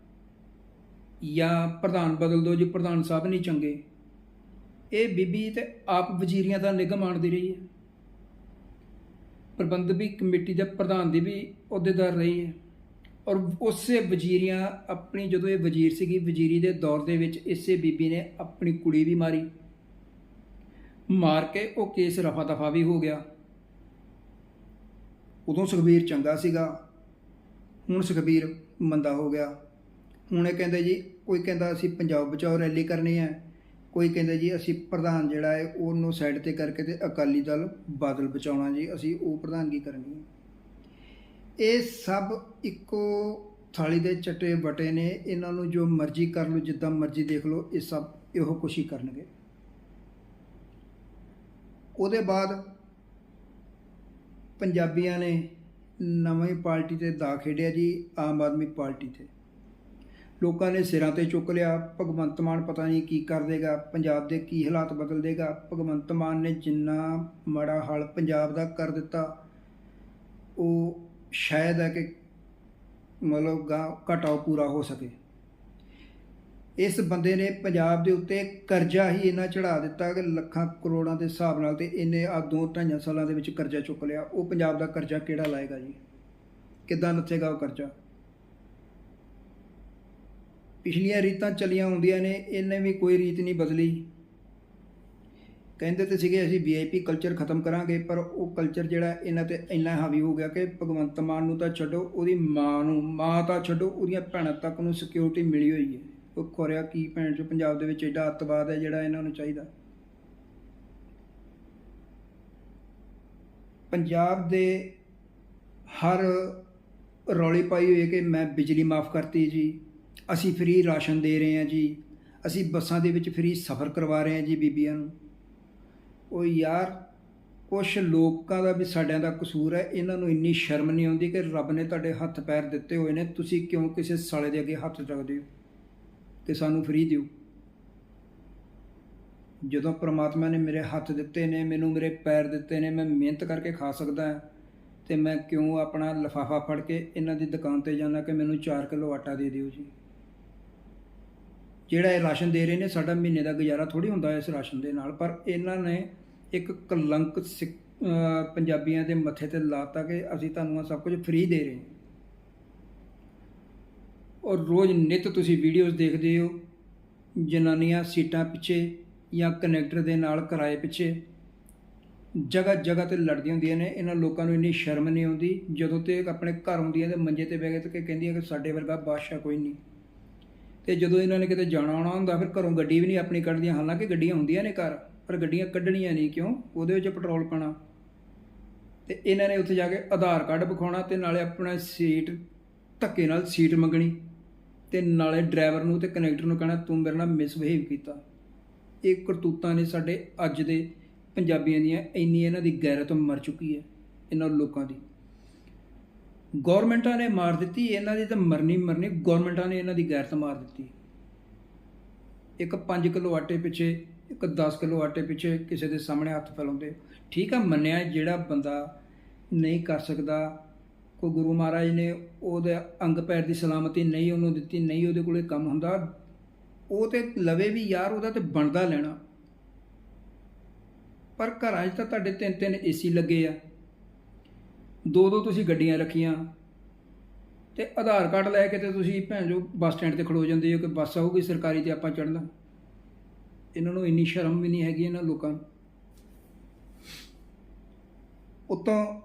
ਜਾਂ ਪ੍ਰਧਾਨ ਬਦਲ ਦਿਓ ਜੀ, ਪ੍ਰਧਾਨ ਸਾਹਿਬ ਨਹੀਂ ਚੰਗੇ, ਇਹ ਬੀਬੀ ਤੇ ਆਪ ਵਜ਼ੀਰੀਆਂ ਦਾ ਨਿਗਮ ਆਣਦੀ ਰਹੀ ਹੈ। ਪ੍ਰਬੰਧਕੀ ਕਮੇਟੀ ਦੇ ਪ੍ਰਧਾਨ ਦੀ ਵੀ ਅਹੁਦੇਦਾਰ ਰਹੀ ਹੈ। ਔਰ ਉਸੇ ਵਜ਼ੀਰੀਆਂ, ਆਪਣੀ ਜਦੋਂ ਇਹ ਵਜ਼ੀਰ ਸੀਗੀ, ਵਜ਼ੀਰੀ ਦੇ ਦੌਰ ਦੇ ਵਿੱਚ ਇਸੇ ਬੀਬੀ ਨੇ ਆਪਣੀ ਕੁੜੀ ਵੀ ਮਾਰੀ। ਮਾਰ ਕੇ ਉਹ ਕੇਸ ਰਫਾ ਦਫਾ ਵੀ ਹੋ ਗਿਆ। ਉਦੋਂ ਸੁਖਬੀਰ ਚੰਗਾ ਸੀਗਾ। ਹੁਣ ਸੁਖਬੀਰ ਮੰਦਾ ਹੋ ਗਿਆ। ਹੁਣ ਇਹ ਕਹਿੰਦੇ ਜੀ, ਕੋਈ ਕਹਿੰਦਾ ਅਸੀਂ ਪੰਜਾਬ ਬਚਾਓ ਰੈਲੀ ਕਰਨੀ ਹੈ। ਕੋਈ ਕਹਿੰਦਾ ਜੀ, ਅਸੀਂ ਪ੍ਰਧਾਨ ਜਿਹੜਾ ਹੈ, ਉਹਨੂੰ ਸਾਈਡ ਤੇ ਕਰਕੇ ਤੇ ਅਕਾਲੀ ਦਲ ਬਾਦਲ ਬਚਾਉਣਾ ਜੀ, ਅਸੀਂ ਉਹ ਪ੍ਰਧਾਨਗੀ ਕਰਨੀ ਹੈ। ਇਹ ਸਭ ਇੱਕੋ ਥਾਲੀ ਦੇ ਚਟੇ ਬਟੇ ਨੇ। ਇਹਨਾਂ ਨੂੰ ਜੋ ਮਰਜ਼ੀ ਕਰ ਲਓ, ਜਿੱਦਾਂ ਮਰਜ਼ੀ ਦੇਖ ਲਓ, ਇਹ ਸਭ ਇਹੋ ਕੁਛ ਹੀ ਕਰਨਗੇ। ਉਹਦੇ ਬਾਅਦ ਪੰਜਾਬੀਆਂ ਨੇ ਨਵੀਂ ਪਾਰਟੀ ਤੇ ਦਾ ਖੇਡਿਆ ਜੀ, ਆਮ ਆਦਮੀ ਪਾਰਟੀ ਤੇ। ਲੋਕਾਂ ਨੇ ਸਿਰਾਂ ਤੇ ਚੁੱਕ ਲਿਆ। ਭਗਵੰਤ ਮਾਨ ਪਤਾ ਨਹੀਂ ਕੀ ਕਰ ਦੇਗਾ, ਪੰਜਾਬ ਦੇ ਕੀ ਹਾਲਾਤ ਬਦਲ ਦੇਗਾ। ਭਗਵੰਤ ਮਾਨ ਨੇ ਜਿੰਨਾ ਮਾੜਾ ਹਾਲ ਪੰਜਾਬ ਦਾ ਕਰ ਦਿੱਤਾ, ਉਹ ਸ਼ਾਇਦ ਹੈ ਕਿ ਮਤਲਬ ਗਾ ਘਟਾਓ ਪੂਰਾ ਹੋ ਸਕੇ। ਇਸ ਬੰਦੇ ਨੇ ਪੰਜਾਬ ਦੇ ਉੱਤੇ ਕਰਜ਼ਾ ਹੀ ਇੰਨਾ ਚੜਾ ਦਿੱਤਾ ਕਿ ਲੱਖਾਂ ਕਰੋੜਾਂ ਦੇ ਹਿਸਾਬ ਨਾਲ ਤੇ ਇਹਨੇ ਆ ਦੋ ਢਾਈਆਂ ਸਾਲਾਂ ਦੇ ਵਿੱਚ ਕਰਜ਼ਾ ਚੁੱਕ ਲਿਆ। ਉਹ ਪੰਜਾਬ ਦਾ ਕਰਜ਼ਾ ਕਿਹੜਾ ਲਾਏਗਾ ਜੀ? ਕਿੱਦਾਂ ਨੱਥੇਗਾ ਉਹ ਕਰਜ਼ਾ? ਪਿਛਲੀਆਂ ਰੀਤਾਂ ਚਲੀਆਂ ਹੁੰਦੀਆਂ ਨੇ, ਇਹਨੇ ਵੀ ਕੋਈ ਰੀਤ ਨਹੀਂ ਬਦਲੀ। ਕਹਿੰਦੇ ਤੇ ਸੀਗੇ, ਅਸੀਂ ਵੀਆਈਪੀ ਕਲਚਰ ਖਤਮ ਕਰਾਂਗੇ, ਪਰ ਉਹ ਕਲਚਰ ਜਿਹੜਾ ਇਹਨਾਂ ਤੇ ਇੰਨਾ ਹਾਵੀ ਹੋ ਗਿਆ ਕਿ ਭਗਵੰਤ ਮਾਨ ਨੂੰ ਤਾਂ ਛੱਡੋ, ਉਹਦੀ ਮਾਂ ਨੂੰ, ਮਾਂ ਤਾਂ ਛੱਡੋ, ਉਹਦੀਆਂ ਭੈਣਾਂ ਤੱਕ ਨੂੰ ਸਿਕਿਉਰਿਟੀ ਮਿਲੀ ਹੋਈ ਹੈ। ਉਹ ਕੋਰਿਆ ਕੀ ਭੈਣ ਚੋ ਪੰਜਾਬ ਦੇ ਵਿੱਚ ਐਡਾ ਅੱਤਵਾਦ ਹੈ ਜਿਹੜਾ ਇਹਨਾਂ ਨੂੰ ਚਾਹੀਦਾ। ਪੰਜਾਬ ਦੇ ਹਰ ਰੌਲੀ ਪਾਈ ਹੋਈ ਹੈ ਕਿ ਮੈਂ ਬਿਜਲੀ ਮਾਫ ਕਰਤੀ ਜੀ, ਅਸੀਂ ਫ੍ਰੀ ਰਾਸ਼ਨ ਦੇ ਰਹੇ ਹਾਂ ਜੀ, ਅਸੀਂ ਬੱਸਾਂ ਦੇ ਵਿੱਚ ਫ੍ਰੀ ਸਫ਼ਰ ਕਰਵਾ ਰਹੇ ਹਾਂ ਜੀ ਬੀਬੀਆਂ ਨੂੰ। ਉਹ ਯਾਰ, ਕੁਛ ਲੋਕਾਂ ਦਾ ਵੀ ਸਾਡਿਆਂ ਦਾ ਕਸੂਰ ਹੈ, ਇਹਨਾਂ ਨੂੰ ਇੰਨੀ ਸ਼ਰਮ ਨਹੀਂ ਆਉਂਦੀ ਕਿ ਰੱਬ ਨੇ ਤੁਹਾਡੇ ਹੱਥ ਪੈਰ ਦਿੱਤੇ ਹੋਏ ਨੇ, ਤੁਸੀਂ ਕਿਉਂ ਕਿਸੇ ਸਾਲੇ ਦੇ ਅੱਗੇ ਹੱਥ ਚੁੱਕਦੇ ਹੋ? ਕਿ ਸਾਨੂੰ ਫਰੀ ਦਿਓ? ਜਦੋਂ ਪ੍ਰਮਾਤਮਾ ਨੇ ਮੇਰੇ ਹੱਥ ਦਿੱਤੇ ਨੇ, ਮੈਨੂੰ ਮੇਰੇ ਪੈਰ ਦਿੱਤੇ ਨੇ, ਮੈਂ ਮਿਹਨਤ ਕਰਕੇ ਖਾ ਸਕਦਾ ਹਾਂ, ਤੇ ਮੈਂ ਕਿਉਂ ਆਪਣਾ ਲਫਾਫਾ ਫੜ ਕੇ ਇਹਨਾਂ ਦੀ ਦੁਕਾਨ ਤੇ ਜਾਣਾ ਕਿ ਮੈਨੂੰ 4 ਕਿਲੋ ਆਟਾ ਦੇ ਦਿਓ ਜੀ? ਜਿਹੜਾ ਇਹ ਰਾਸ਼ਨ ਦੇ ਰਹੇ ਨੇ, ਸਾਡਾ ਮਹੀਨੇ ਦਾ ਗੁਜ਼ਾਰਾ ਥੋੜੀ ਹੁੰਦਾ ਇਸ ਰਾਸ਼ਨ ਦੇ ਨਾਲ, ਪਰ ਇਹਨਾਂ ਨੇ ਇੱਕ ਕਲੰਕ ਸਿੱਖ- ਪੰਜਾਬੀਆਂ ਦੇ ਮੱਥੇ ਤੇ ਲਾਤਾ ਕਿ ਅਸੀਂ ਤੁਹਾਨੂੰ ਆਹ ਸਭ ਕੁਝ ਫ੍ਰੀ ਦੇ ਰਹੇ ਹਾਂ। ਔਰ ਰੋਜ਼ ਨਿਤ ਤੁਸੀਂ ਵੀਡੀਓਜ਼ ਦੇਖਦੇ ਹੋ, ਜਨਾਨੀਆਂ ਸੀਟਾਂ ਪਿੱਛੇ ਜਾਂ ਕਨੈਕਟਰ ਦੇ ਨਾਲ ਕਿਰਾਏ ਪਿੱਛੇ, ਜਗ੍ਹਾ ਜਗ੍ਹਾ ਤੇ ਲੜਦੀਆਂ ਹੁੰਦੀਆਂ ਨੇ, ਇਹਨਾਂ ਲੋਕਾਂ ਨੂੰ ਇੰਨੀ ਸ਼ਰਮ ਨਹੀਂ ਆਉਂਦੀ, ਜਦੋਂ ਤੇ ਆਪਣੇ ਘਰ ਆਉਂਦੀਆਂ ਤੇ ਮੰਜੇ ਤੇ ਬਹਿ ਕੇ ਤੇ ਕਹਿੰਦੀਆਂ ਕਿ ਸਾਡੇ ਵਰਗਾ ਬਾਦਸ਼ਾਹ ਕੋਈ ਨਹੀਂ। ਤੇ ਜਦੋਂ ਇਹਨਾਂ ਨੇ ਕਿਤੇ ਜਾਣਾ ਆਉਣਾ ਹੁੰਦਾ, ਫਿਰ ਘਰੋਂ ਗੱਡੀ ਵੀ ਨਹੀਂ ਆਪਣੀ ਕੱਢਦੀਆਂ। ਹਾਲਾਂਕਿ ਗੱਡੀਆਂ ਹੁੰਦੀਆਂ ਨੇ ਘਰ, ਪਰ ਗੱਡੀਆਂ ਕੱਢਣੀਆਂ ਨਹੀਂ, ਕਿਉਂ? ਉਹਦੇ ਵਿੱਚ ਪੈਟਰੋਲ ਪਾਣਾ ਤੇ ਇਹਨਾਂ ਨੇ ਉੱਥੇ ਜਾ ਕੇ ਆਧਾਰ ਕਾਰਡ ਵਿਖਾਉਣਾ ਤੇ ਨਾਲੇ ਆਪਣਾ ਸੀਟ, ਧੱਕੇ ਨਾਲ ਸੀਟ ਮੰਗਣੀ। ਤੇ ਨਾਲੇ ਡਰਾਈਵਰ ਨੂੰ ਤੇ ਕਨੈਕਟਰ ਨੂੰ ਕਹਿਣਾ, ਤੂੰ ਮੇਰੇ ਨਾਲ ਮਿਸਬਿਹੇਵ ਕੀਤਾ। ਇਹ ਕਰਤੂਤਾਂ ਨੇ ਸਾਡੇ ਅੱਜ ਦੇ ਪੰਜਾਬੀਆਂ ਦੀਆਂ ਇੰਨੀ ਇਹਨਾਂ ਦੀ ਗੈਰਤ ਮਰ ਚੁੱਕੀ ਹੈ, ਇਹਨਾਂ ਲੋਕਾਂ ਦੀ। ਗਵਰਨਮੈਂਟਾਂ ਨੇ ਮਾਰ ਦਿੱਤੀ, ਇਹਨਾਂ ਦੀ ਤਾਂ ਮਰਨੀ ਮਰਨੀ, ਗਵਰਨਮੈਂਟਾਂ ਨੇ ਇਹਨਾਂ ਦੀ ਗੈਰਤ ਮਾਰ ਦਿੱਤੀ। ਇੱਕ 5 ਕਿਲੋ ਆਟੇ ਪਿੱਛੇ, ਇੱਕ 10 ਕਿਲੋ ਆਟੇ ਪਿੱਛੇ ਕਿਸੇ ਦੇ ਸਾਹਮਣੇ ਹੱਥ ਫੈਲਾਉਂਦੇ। ਠੀਕ ਆ, ਮੰਨਿਆ ਜਿਹੜਾ ਬੰਦਾ ਨਹੀਂ ਕਰ ਸਕਦਾ, ਕੋਈ ਗੁਰੂ ਮਹਾਰਾਜ ਨੇ ਉਹਦੇ ਅੰਗ ਪੈਰ ਦੀ ਸਲਾਮਤੀ ਨਹੀਂ ਉਹਨੂੰ ਦਿੱਤੀ, ਨਹੀਂ ਉਹਦੇ ਕੋਲੇ ਕੰਮ ਹੁੰਦਾ, ਉਹ ਤੇ ਲਵੇ ਵੀ ਯਾਰ ਉਹਦਾ ਤੇ ਬਣਦਾ ਲੈਣਾ। ਪਰ ਘਰਾਂ 'ਚ ਤਾਂ ਤੁਹਾਡੇ ਤਿੰਨ ਤਿੰਨ ਏਸੀ ਲੱਗੇ ਆ। ਦੋ ਦੋ ਤੁਸੀਂ ਗੱਡੀਆਂ ਰੱਖੀਆਂ ਤੇ ਆਧਾਰ ਕਾਰਡ ਲੈ ਕੇ ਤੇ ਤੁਸੀਂ ਭੈਣ ਜੋ ਬੱਸ ਸਟੈਂਡ ਤੇ ਖੜੋ ਜਾਂਦੇ ਹੋ ਕਿ ਬੱਸ ਆਊਗੀ ਸਰਕਾਰੀ ਤੇ ਆਪਾਂ ਚੜ੍ਹਨਾ। ਇਹਨਾਂ ਨੂੰ ਇੰਨੀ ਸ਼ਰਮ ਵੀ ਨਹੀਂ ਹੈਗੀ ਇਹਨਾਂ ਲੋਕਾਂ ਨੂੰ। ਉਤੋਂ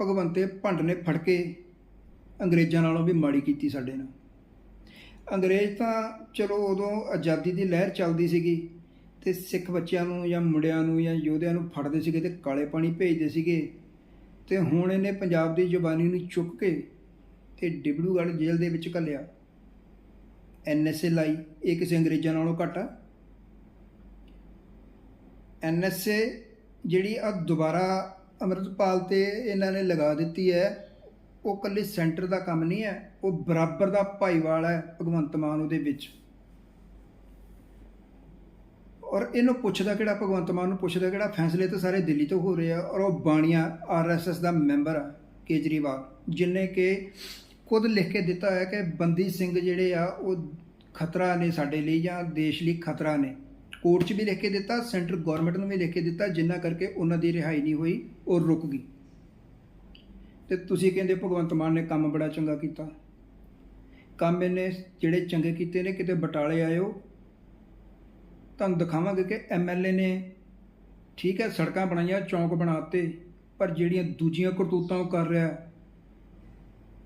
ਭਗਵੰਤੇ ਭੰਡ ਨੇ ਫੜ ਕੇ ਅੰਗਰੇਜ਼ਾਂ ਨਾਲੋਂ ਵੀ ਮਾੜੀ ਕੀਤੀ ਸਾਡੇ ਨਾਲ। ਅੰਗਰੇਜ਼ ਤਾਂ ਚਲੋ ਉਦੋਂ ਆਜ਼ਾਦੀ ਦੀ ਲਹਿਰ ਚੱਲਦੀ ਸੀਗੀ। ਤੇ ਸਿੱਖ ਬੱਚਿਆਂ ਨੂੰ ਜਾਂ ਮੁੰਡਿਆਂ ਨੂੰ ਜਾਂ ਯੋਧਿਆਂ ਨੂੰ ਫੜਦੇ ਸੀਗੇ ਤੇ ਕਾਲੇ ਪਾਣੀ ਭੇਜਦੇ ਸੀਗੇ। ਤੇ ਹੁਣ ਇਹਨੇ ਪੰਜਾਬ ਦੀ ਜ਼ੁਬਾਨੀ ਨੂੰ ਚੁੱਕ ਕੇ ਤੇ ਡਿਬੜੂਗੜ੍ਹ ਜੇਲ੍ਹ ਦੇ ਵਿੱਚ ਘੱਲਿਆ। ਐਨਐਸਏ ਲਾਈ, ਇਹ ਕਿਸੇ ਅੰਗਰੇਜ਼ਾਂ ਨਾਲੋਂ ਘੱਟ ਆ। ਐਨਐਸਏ ਜਿਹੜੀ ਆ ਦੁਬਾਰਾ ਅੰਮ੍ਰਿਤਪਾਲ ਤੇ ਇਹਨਾਂ ਨੇ ਲਗਾ ਦਿੱਤੀ ਹੈ, ਉਹ ਕੱਲੀ ਸੈਂਟਰ ਦਾ ਕੰਮ ਨਹੀਂ ਹੈ, ਉਹ ਬਰਾਬਰ ਦਾ ਭਾਈਵਾਲ ਹੈ ਭਗਵੰਤ ਮਾਨ ਉਹਦੇ ਵਿੱਚ। ਔਰ ਇਹਨੂੰ ਪੁੱਛਦਾ ਕਿਹੜਾ, ਭਗਵੰਤ ਮਾਨ ਨੂੰ ਪੁੱਛਦਾ ਕਿਹੜਾ, ਫੈਸਲੇ ਤਾਂ ਸਾਰੇ ਦਿੱਲੀ ਤੋਂ ਹੋ ਰਹੇ ਆ ਔਰ ਉਹ ਬਾਣੀਆ ਆਰਐਸਐਸ ਦਾ ਮੈਂਬਰ ਆ ਕੇਜਰੀਵਾਲ, ਜਿਨੇ ਕਿ ਖੁਦ ਲਿਖ ਕੇ ਦਿੱਤਾ ਹੈ ਕਿ ਬੰਦੀ ਸਿੰਘ ਜਿਹੜੇ ਆ, ਉਹ ਖਤਰਾ ਨੇ ਸਾਡੇ ਲਈ ਜਾਂ ਦੇਸ਼ ਲਈ ਖਤਰਾ ਨੇ। ਕੋਰਟ 'ਚ ਵੀ ਲਿਖ ਕੇ ਦਿੱਤਾ, ਸੈਂਟਰ ਗਵਰਨਮੈਂਟ ਨੂੰ ਵੀ ਲਿਖ ਕੇ ਦਿੱਤਾ, ਜਿੰਨਾ ਕਰਕੇ ਉਹਨਾਂ ਦੀ ਰਿਹਾਈ ਨਹੀਂ ਹੋਈ, ਉਹ ਰੁਕ ਗਈ। ਤੇ ਤੁਸੀਂ ਕਹਿੰਦੇ ਭਗਵੰਤ ਮਾਨ ਨੇ ਕੰਮ ਬੜਾ ਚੰਗਾ ਕੀਤਾ। ਕੰਮ ਇਹਨੇ ਜਿਹੜੇ ਚੰਗੇ ਕੀਤੇ ਨੇ, ਕਿਤੇ ਬਟਾਲੇ ਆਇਓ ਤੁਹਾਨੂੰ ਦਿਖਾਵਾਂਗੇ ਕਿ ਐਮਐਲਏ ਨੇ ਠੀਕ ਹੈ, ਸੜਕਾਂ ਬਣਾਈਆਂ, ਚੌਂਕ ਬਣਾਤੇ, ਪਰ ਜਿਹੜੀਆਂ ਦੂਜੀਆਂ ਕਰਤੂਤਾਂ ਉਹ ਕਰ ਰਿਹਾ,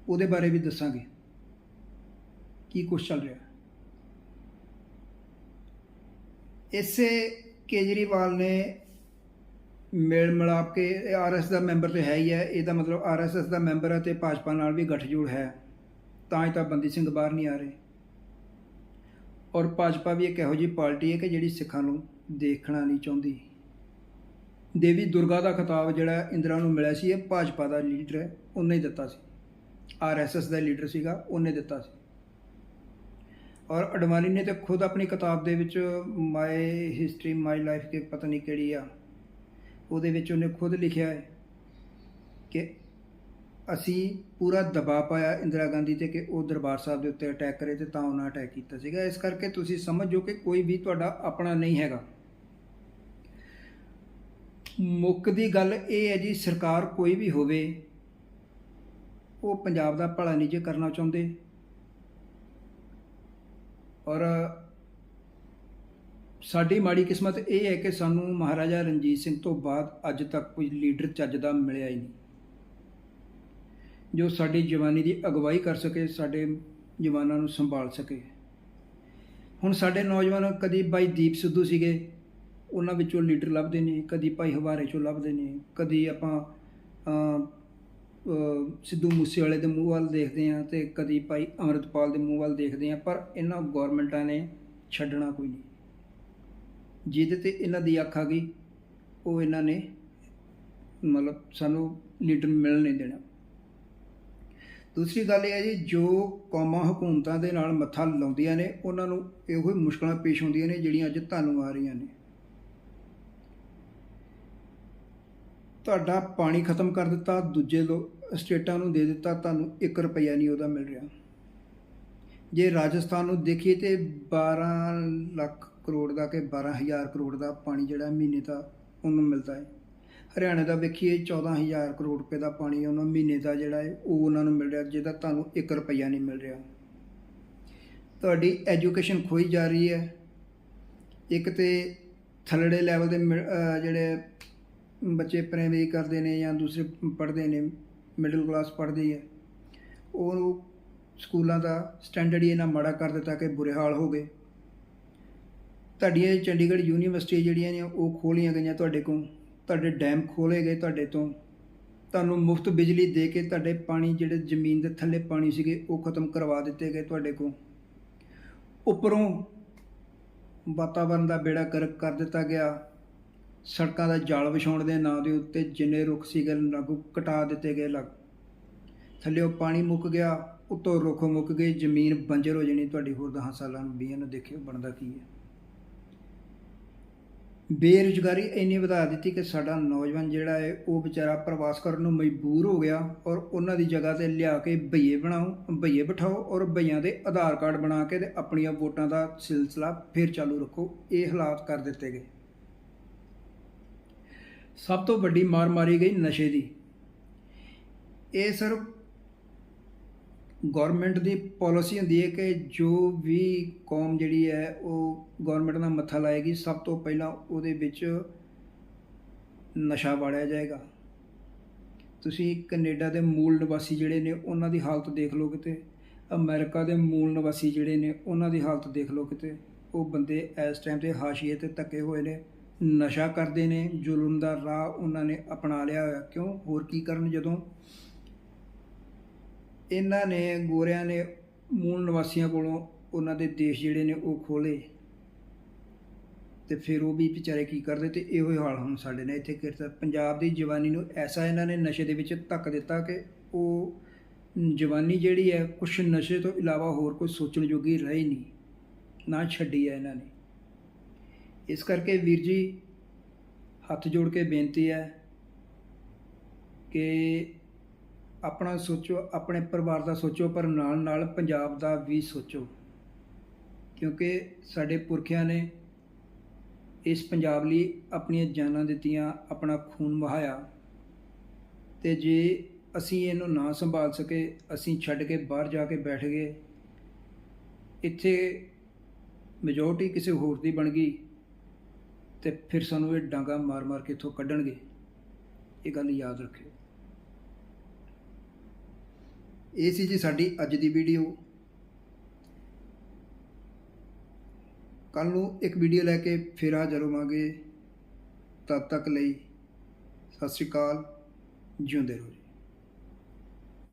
ਉਹਦੇ ਬਾਰੇ ਵੀ ਦੱਸਾਂਗੇ। ਕੀ ਕੁਛ ਚੱਲ ਰਿਹਾ। ਇਸੇ ਕੇਜਰੀਵਾਲ ਨੇ ਮੇਲ ਮਿਲਾਪ ਕੇ ਆਰਐਸ ਦਾ ਮੈਂਬਰ ਤੇ ਹੈ ਹੀ ਹੈ, ਇਹਦਾ ਮਤਲਬ ਆਰਐਸਐਸ ਦਾ ਮੈਂਬਰ ਹੈ ਤੇ ਭਾਜਪਾ ਨਾਲ ਵੀ ਗੱਠਜੋੜ ਹੈ, ਤਾਂ ਹੀ ਤਾਂ ਬੰਦੀ ਸਿੰਘ ਬਾਹਰ ਨਹੀਂ ਆ ਰਹੇ। ਔਰ ਭਾਜਪਾ ਵੀ ਇੱਕ ਇਹੋ ਜਿਹੀ ਪਾਰਟੀ ਹੈ ਕਿ ਜਿਹੜੀ ਸਿੱਖਾਂ ਨੂੰ ਦੇਖਣਾ ਨਹੀਂ ਚਾਹੁੰਦੀ। ਦੇਵੀ ਦੁਰਗਾ ਦਾ ਖਿਤਾਬ ਜਿਹੜਾ ਇੰਦਰਾ ਨੂੰ ਮਿਲਿਆ ਸੀ, ਇਹ ਭਾਜਪਾ ਦਾ ਲੀਡਰ ਹੈ, ਉਹਨੇ ਦਿੱਤਾ ਸੀ। ਆਰਐਸਐਸ ਦਾ ਲੀਡਰ ਸੀਗਾ, ਉਹਨੇ ਦਿੱਤਾ ਸੀ। ਔਰ ਅਡਵਾਨੀ ਨੇ ਤੇ ਖੁਦ ਆਪਣੀ ਕਿਤਾਬ ਦੇ ਵਿੱਚ ਮਾਈ ਹਿਸਟਰੀ ਮਾਈ ਲਾਈਫ ਕੇ ਪਤਾ ਨਹੀਂ ਕਿਹੜੀ ਆ, ਉਹਦੇ ਵਿੱਚ ਉਹਨੇ ਖੁਦ ਲਿਖਿਆ ਹੈ ਕਿ ਅਸੀਂ ਪੂਰਾ ਦਬਾਅ ਪਾਇਆ ਇੰਦਰਾ ਗਾਂਧੀ ਤੇ ਕਿ ਉਹ ਦਰਬਾਰ ਸਾਹਿਬ ਦੇ ਉੱਤੇ ਅਟੈਕ ਕਰੇ ਤੇ ਤਾਂ ਉਹਨਾਂ ਅਟੈਕ ਕੀਤਾ ਸੀਗਾ। ਇਸ ਕਰਕੇ ਤੁਸੀਂ ਸਮਝੋ ਕਿ ਕੋਈ ਵੀ ਤੁਹਾਡਾ ਆਪਣਾ ਨਹੀਂ ਹੈਗਾ। ਮੁੱਖ ਦੀ ਗੱਲ ਇਹ ਹੈ ਜੀ, ਸਰਕਾਰ ਕੋਈ ਵੀ ਹੋਵੇ, ਉਹ ਪੰਜਾਬ ਦਾ ਭਲਾ ਨਹੀਂ ਜੇ ਕਰਨਾ ਚਾਹੁੰਦੇ। ਔਰ ਸਾਡੀ ਮਾੜੀ ਕਿਸਮਤ ਇਹ ਹੈ ਕਿ ਸਾਨੂੰ ਮਹਾਰਾਜਾ ਰਣਜੀਤ ਸਿੰਘ ਤੋਂ ਬਾਅਦ ਅੱਜ ਤੱਕ ਕੋਈ ਲੀਡਰ ਚੱਜ ਦਾ ਮਿਲਿਆ ਹੀ ਨਹੀਂ। ਜੋ ਸਾਡੀ ਜਵਾਨੀ ਦੀ ਅਗਵਾਈ ਕਰ ਸਕੇ, ਸਾਡੇ ਜਵਾਨਾਂ ਨੂੰ ਸੰਭਾਲ ਸਕੇ। ਹੁਣ ਸਾਡੇ ਨੌਜਵਾਨ ਕਦੀ ਭਾਈ ਦੀਪ ਸਿੱਧੂ ਸੀਗੇ, ਉਹਨਾਂ ਵਿੱਚੋਂ ਲੀਡਰ ਲੱਭਦੇ ਨੇ, ਕਦੀ ਭਾਈ ਹਵਾਰੇ ਚੋਂ ਲੱਭਦੇ ਨੇ, ਕਦੀ ਆਪਾਂ ਸਿੱਧੂ ਮੂਸੇਵਾਲੇ ਦੇ ਮੂੰਹ ਵੱਲ ਦੇਖਦੇ ਹਾਂ ਤੇ ਕਦੀ ਭਾਈ ਅਮਰਤਪਾਲ ਦੇ ਮੂੰਹ ਵੱਲ ਦੇਖਦੇ ਹਾਂ, ਪਰ ਇਹਨਾਂ ਗਵਰਨਮੈਂਟਾਂ ਨੇ ਛੱਡਣਾ ਕੋਈ ਨਹੀਂ। ਜਿਹਦੇ ਤੇ ਇਹਨਾਂ ਦੀ ਅੱਖ ਆ ਗਈ, ਉਹ ਇਹਨਾਂ ਨੇ ਮਤਲਬ ਸਾਨੂੰ ਲੀਡਰ ਮਿਲਣ ਨਹੀਂ ਦੇਣਾ। ਦੂਸਰੀ ਗੱਲ ਇਹ ਹੈ ਜੀ, ਜੋ ਕੌਮਾਂ ਹਕੂਮਤਾਂ ਦੇ ਨਾਲ ਮੱਥਾ ਲਾਉਂਦੀਆਂ ਨੇ, ਉਹਨਾਂ ਨੂੰ ਇਹੋ ਹੀ ਮੁਸ਼ਕਲਾਂ ਪੇਸ਼ ਹੁੰਦੀਆਂ ਨੇ, ਜਿਹੜੀਆਂ ਅੱਜ ਤੁਹਾਨੂੰ ਆ ਰਹੀਆਂ ਨੇ। ਤੁਹਾਡਾ ਪਾਣੀ ਖਤਮ ਕਰ ਦਿੱਤਾ, ਦੂਜੇ ਲੋ, ਸਟੇਟਾਂ ਨੂੰ ਦੇ ਦਿੱਤਾ, ਤੁਹਾਨੂੰ 1 ਰੁਪਈਆ ਨਹੀਂ ਉਹਦਾ ਮਿਲ ਰਿਹਾ। ਜੇ ਰਾਜਸਥਾਨ ਨੂੰ ਦੇਖੀਏ ਤੇ 12 ਲੱਖ ਕਰੋੜ ਦਾ ਕਿ 12000 ਕਰੋੜ ਦਾ ਪਾਣੀ ਜਿਹੜਾ ਮਹੀਨੇ ਦਾ ਉਹਨੂੰ ਮਿਲਦਾ ਹੈ। ਹਰਿਆਣੇ ਦਾ ਵੇਖੀਏ 14000 ਕਰੋੜ ਰੁਪਏ ਦਾ ਪਾਣੀ ਉਹਨਾਂ ਮਹੀਨੇ ਦਾ ਜਿਹੜਾ ਹੈ ਉਹ ਉਹਨਾਂ ਨੂੰ ਮਿਲ ਰਿਹਾ, ਜਿਹਦਾ ਤੁਹਾਨੂੰ 1 ਰੁਪਈਆ ਨਹੀਂ ਮਿਲ ਰਿਹਾ। ਤੁਹਾਡੀ ਐਜੂਕੇਸ਼ਨ ਖੋਈ ਜਾ ਰਹੀ ਹੈ। ਇੱਕ ਤੇ ਥੱਲੜੇ ਲੈਵਲ ਦੇ ਮਿ- ਜਿਹੜੇ ਬੱਚੇ ਪ੍ਰਾਇਮਰੀ ਕਰਦੇ ਨੇ ਜਾਂ ਦੂਸਰੇ ਪੜ੍ਹਦੇ ਨੇ ਮਿਡਲ ਕਲਾਸ ਪੜ੍ਹਦੀ ਹੈ ਉਹ ਸਕੂਲਾਂ ਦਾ ਸਟੈਂਡਰਡ ਹੀ ਇਹਨਾਂ ਮਾੜਾ ਕਰ ਦਿੱਤਾ ਕਿ ਬੁਰੇ ਹਾਲ ਹੋ ਗਏ। ਤੁਹਾਡੀਆਂ ਚੰਡੀਗੜ੍ਹ ਯੂਨੀਵਰਸਿਟੀ ਜਿਹੜੀਆਂ ਨੇ, ਉਹ ਖੋਲੀਆਂ ਗਈਆਂ ਤੁਹਾਡੇ ਕੋਲ। ਤੁਹਾਡੇ ਡੈਮ ਖੋਲੇ ਗਏ ਤੁਹਾਡੇ ਤੋਂ, ਤੁਹਾਨੂੰ ਮੁਫਤ ਬਿਜਲੀ ਦੇ ਕੇ ਤੁਹਾਡੇ ਪਾਣੀ ਜਿਹੜੇ ਜ਼ਮੀਨ ਦੇ ਥੱਲੇ ਪਾਣੀ ਸੀਗੇ ਉਹ ਖਤਮ ਕਰਵਾ ਦਿੱਤੇ ਗਏ ਤੁਹਾਡੇ ਕੋਲ। ਉੱਪਰੋਂ ਵਾਤਾਵਰਨ ਦਾ ਬੇੜਾ ਕਰਕ ਕਰ ਦਿੱਤਾ ਗਿਆ। ਸੜਕਾਂ ਦਾ ਜਾਲ ਵਿਛਾਉਣ ਦੇ ਨਾਂ ਦੇ ਉੱਤੇ ਜਿੰਨੇ ਰੁੱਖ ਸੀਗੇ ਲਾਗੂ ਕਟਾ ਦਿੱਤੇ ਗਏ ਲੱਗ। ਥੱਲੇੋਂ ਪਾਣੀ ਮੁੱਕ ਗਿਆ, ਉੱਤੋਂ ਰੁੱਖ ਮੁੱਕ ਗਏ, ਜ਼ਮੀਨ ਬੰਜਰ ਹੋ ਜਾਣੀ। ਤੁਹਾਡੀ ਹੋਰ 10 ਸਾਲਾਂ ਨੂੰ 20 ਨੂੰ ਦੇਖਿਓ ਬਣਦਾ ਕੀ ਹੈ। ਬੇਰੁਜ਼ਗਾਰੀ ਇੰਨੀ ਵਧਾ ਦਿੱਤੀ ਕਿ ਸਾਡਾ ਨੌਜਵਾਨ ਜਿਹੜਾ ਹੈ, ਉਹ ਵਿਚਾਰਾ ਪ੍ਰਵਾਸ ਕਰਨ ਨੂੰ ਮਜਬੂਰ ਹੋ ਗਿਆ ਔਰ ਉਹਨਾਂ ਦੀ ਜਗ੍ਹਾ ਤੇ ਲਿਆ ਕੇ ਭਈਏ ਬਣਾਓ ਭਈਏ ਬਿਠਾਓ ਔਰ ਭਈਆਂ ਦੇ ਆਧਾਰ ਕਾਰਡ ਬਣਾ ਕੇ ਤੇ ਆਪਣੀਆਂ ਵੋਟਾਂ ਦਾ ਸਿਲਸਿਲਾ ਫਿਰ ਚਾਲੂ ਰੱਖੋ। ਇਹ ਹਾਲਾਤ ਕਰ ਦਿੱਤੇ ਗਏ। ਸਭ ਤੋਂ ਵੱਡੀ ਮਾਰ ਮਾਰੀ ਗਈ ਨਸ਼ੇ ਦੀ। ਇਹ ਸਿਰਫ ਗਵਰਨਮੈਂਟ ਦੀ ਪਾਲਿਸੀ ਹੁੰਦੀ ਹੈ ਕਿ ਜੋ ਵੀ ਕੌਮ ਜਿਹੜੀ ਹੈ ਉਹ ਗਵਰਨਮੈਂਟ ਨਾਲ ਮੱਥਾ ਲਾਏਗੀ, ਸਭ ਤੋਂ ਪਹਿਲਾਂ ਉਹਦੇ ਵਿੱਚ ਨਸ਼ਾ ਵਾੜਿਆ ਜਾਏਗਾ। ਤੁਸੀਂ ਕੈਨੇਡਾ ਦੇ ਮੂਲ ਨਿਵਾਸੀ ਜਿਹੜੇ ਨੇ, ਉਹਨਾਂ ਦੀ ਹਾਲਤ ਦੇਖ ਲਓ ਕਿਤੇ। ਅਮਰੀਕਾ ਦੇ ਮੂਲ ਨਿਵਾਸੀ ਜਿਹੜੇ ਨੇ, ਉਹਨਾਂ ਦੀ ਹਾਲਤ ਦੇਖ ਲਓ ਕਿਤੇ। ਉਹ ਬੰਦੇ ਇਸ ਟਾਈਮ ਤੇ ਹਾਸ਼ੀਏ ਤੇ ਧੱਕੇ ਹੋਏ ਨੇ, ਨਸ਼ਾ ਕਰਦੇ ਨੇ, ਜ਼ੁਲਮ ਦਾ ਰਾਹ ਉਹਨਾਂ ਨੇ ਅਪਣਾ ਲਿਆ ਹੋਇਆ। ਕਿਉਂ? ਹੋਰ ਕੀ ਕਰਨ ਜਦੋਂ ਇਹਨਾਂ ਨੇ ਗੋਰਿਆਂ ਨੇ ਮੂਲ ਨਿਵਾਸੀਆਂ ਕੋਲੋਂ ਉਹਨਾਂ ਦੇ ਦੇਸ਼ ਜਿਹੜੇ ਨੇ ਉਹ ਖੋਲੇ ਤੇ ਫਿਰ ਉਹ ਵੀ ਵਿਚਾਰੇ ਕੀ ਕਰਦੇ ਤੇ ਇਹੋ ਹੀ ਹਾਲ ਹੁਣ ਸਾਡੇ ਨੇ ਇੱਥੇ ਕਿਰਤਾ ਪੰਜਾਬ ਦੀ ਜਵਾਨੀ ਨੂੰ ਐਸਾ ਇਹਨਾਂ ਨੇ ਨਸ਼ੇ ਦੇ ਵਿੱਚ ਧੱਕ ਦਿੱਤਾ ਕਿ ਉਹ ਜਵਾਨੀ ਜਿਹੜੀ ਹੈ ਕੁਛ ਨਸ਼ੇ ਤੋਂ ਇਲਾਵਾ ਹੋਰ ਕੋਈ ਸੋਚਣ ਜੋਗੀ ਰਹੀ ਨਹੀਂ, ਨਾ ਛੱਡੀ ਹੈ ਇਹਨਾਂ ਨੇ। ਇਸ ਕਰਕੇ ਵੀਰ ਜੀ ਹੱਥ ਜੋੜ ਕੇ ਬੇਨਤੀ ਹੈ ਕਿ ਆਪਣਾ ਸੋਚੋ, ਆਪਣੇ ਪਰਿਵਾਰ ਦਾ ਸੋਚੋ, ਪਰ ਨਾਲ ਨਾਲ ਪੰਜਾਬ ਦਾ ਵੀ ਸੋਚੋ। ਕਿਉਂਕਿ ਸਾਡੇ ਪੁਰਖਿਆਂ ਨੇ ਇਸ ਪੰਜਾਬ ਲਈ ਆਪਣੀਆਂ ਜਾਨਾਂ ਦਿੱਤੀਆਂ, ਆਪਣਾ ਖੂਨ ਵਹਾਇਆ। ਤੇ ਜੇ ਅਸੀਂ ਇਹਨੂੰ ਨਾ ਸੰਭਾਲ ਸਕੇ, ਅਸੀਂ ਛੱਡ ਕੇ ਬਾਹਰ ਜਾ ਕੇ ਬੈਠ ਗਏ, ਇੱਥੇ ਮੈਜੋਰਟੀ ਕਿਸੇ ਹੋਰ ਦੀ ਬਣ ਗਈ, ਤੇ ਫਿਰ ਸਾਨੂੰ ਇਹ ਡਾਂਗਾ ਮਾਰ-ਮਾਰ ਕੇ ਇੱਥੋਂ ਕੱਢਣਗੇ। ਇਹ ਗੱਲ ਯਾਦ ਰੱਖਿਓ। ਇਹ ਸੀ ਜੀ ਸਾਡੀ ਅੱਜ ਦੀ ਵੀਡੀਓ। ਕੱਲ ਨੂੰ ਇੱਕ ਵੀਡੀਓ ਲੈ ਕੇ ਫਿਰ ਹਾਜ਼ਰ ਹੋਵਾਂਗੇ ਤਦ ਤੱਕ ਲਈ ਸਤਿ ਸ਼੍ਰੀ ਅਕਾਲ, ਜਿਉਂਦੇ ਰਹੋ ਜੀ।